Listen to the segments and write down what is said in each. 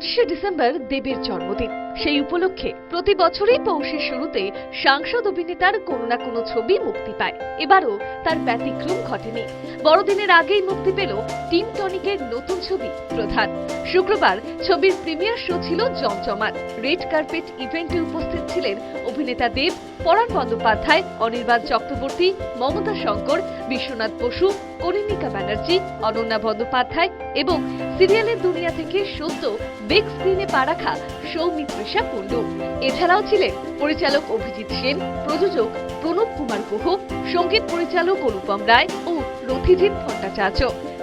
পঁচিশে ডিসেম্বর দেবের জন্মদিন। সেই উপলক্ষে প্রতি বছরই পৌষের শুরুতে সাংসদ অভিনেতার কোনো না কোনো ছবি মুক্তি পায়। এবারও তার ব্যতিক্রম ঘটেনি। বড়দিনের আগেই মুক্তি পেল টিম টনিকের নতুন ছবি প্রধান। শুক্রবার ছবির প্রিমিয়ার শো ছিল জমজমাট। রেড কার্পেট ইভেন্টে উপস্থিত ছিলেন অভিনেতা দেব, পরাণ বন্দ্যোপাধ্যায়, অনির্বাণ চক্রবর্তী, মমতা শঙ্কর, বিশ্বনাথ বসু করিনিকা ব্যানার্জি, অনন্যা বন্দ্যোপাধ্যায় এবং সিরিয়ালের দুনিয়া থেকে সদ্য বিগ স্ক্রিনে পা রাখা সৌমিত্রিষা কুণ্ডু। এছাড়াও ছিলেন পরিচালক অভিজিৎ সেন, প্রযোজক প্রণব কুমার গুহ, সংগীত পরিচালক অনুপম রায় ও রথিজিৎ ভট্টাচার্য।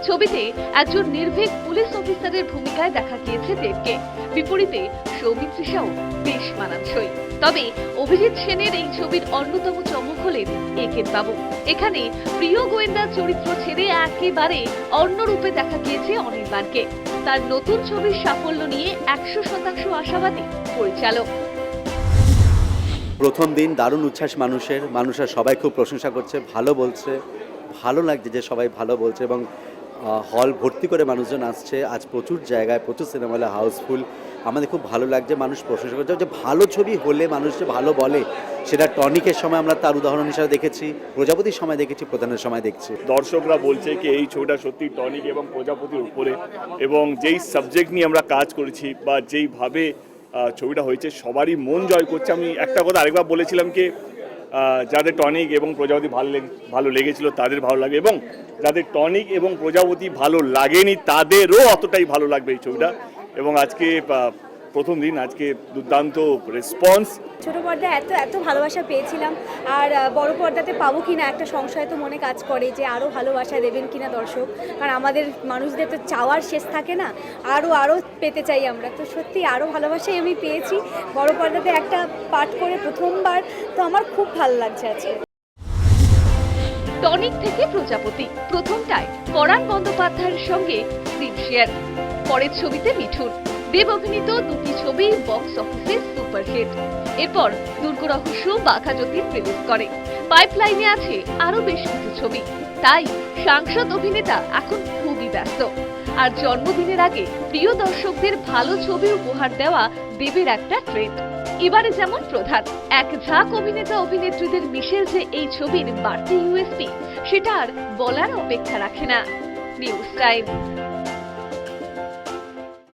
ছবিতে একজন নির্ভীক পুলিশ অফিসারের ভূমিকায় দেখা গিয়েছে দেবকে। বিপরীতে সৌমিত্রিষাও বেশ মানানসই। তবে অভিজিৎ সেনের এই ছবির অন্যতম চমক হলেন একেন বাবু। এখানে প্রিয় গোয়েন্দা চরিত্র ছেড়ে একেবারে অন্য রূপে দেখা গিয়েছে অনির্বাণকে তার নতুন ছবির সাফল্য নিয়ে একশো শতাংশ আশাবাদী পরিচালক। প্রথম দিন দারুণ উচ্ছ্বাস মানুষের। মানুষরা সবাই খুব প্রশংসা করছে, ভালো বলছে, ভালো লাগছে যে সবাই ভালো বলছে এবং হল ভর্তি করে মানুষজন আসছে। আজ প্রচুর জায়গায়, প্রচুর সিনেমা হলে হাউসফুল আমাদের খুব ভালো লাগছে, মানুষ প্রশংসা করছে। যে ভালো ছবি হলে মানুষ যে ভালো বলে, সেটা টনিকের সময় আমরা তার উদাহরণ হিসাবে দেখেছি, প্রজাপতির সময় দেখেছি, প্রধানের সময় দেখছি। দর্শকরা বলছে কি, এই ছবিটা সত্যি টনিক এবং প্রজাপতির উপরে। এবং যেই সাবজেক্ট নিয়ে আমরা কাজ করেছি বা যেইভাবে ছবিটা হয়েছে, সবারই মন জয় করছে। আমি একটা কথা আরেকবার বলেছিলাম কি যাদের টনিক এবং প্রজাপতি ভালো ভালো লেগেছিল তাদের ভালো লাগে এবং যাদের টনিক এবং প্রজাপতি ভালো লাগেনি তাদেরও অতটাই ভালো লাগবে এই ছবিটা। এবং আজকে প্রথম দিন আজকে দুর্দান্ত রেসপন্স ছোট পর্দায় এত এত ভালোবাসা পেয়েছিলাম। আর বড় পর্দাতে পাবো কিনা একটা সংশয় তো মনে কাজ করে যে আরও ভালোবাসা দেবেন কিনা দর্শক। কারণ আমাদের মানুষদের তো চাওয়ার শেষ থাকে না। আরও আরও পেতে চাই আমরা। তো সত্যি আরও ভালোবাসাই আমি পেয়েছি। বড় পর্দাতে একটা পাঠ করে প্রথমবার। তো আমার খুব ভালো লাগছে আজকে। টনিক থেকে প্রজাপতি প্রথমটায় পরাণ বন্দ্যোপাধ্যায়ের সঙ্গে স্ক্রিন শেয়ার পরের ছবিতে মিঠুন। দেব অভিনীত দুটি ছবি বক্স অফিসে সুপারহিট এরপর দুর্গ রহস্য বাঘা জ্যোতির রিলিজ করে। পাইপলাইনে আছে আরও বেশ কিছু ছবি। তাই সাংসদ অভিনেতা এখন খুবই ব্যস্ত। আর জন্মদিনের আগে প্রিয় দর্শকদের ভালো ছবি উপহার দেওয়া দেবের একটা ট্রেন্ড এবারে যেমন প্রধান, এক ঝাঁক অভিনেতা অভিনেত্রীদের মিশেল যে এই ছবির বাড়তি ইউএসপি সেটা আর বলার অপেক্ষা রাখে না। News time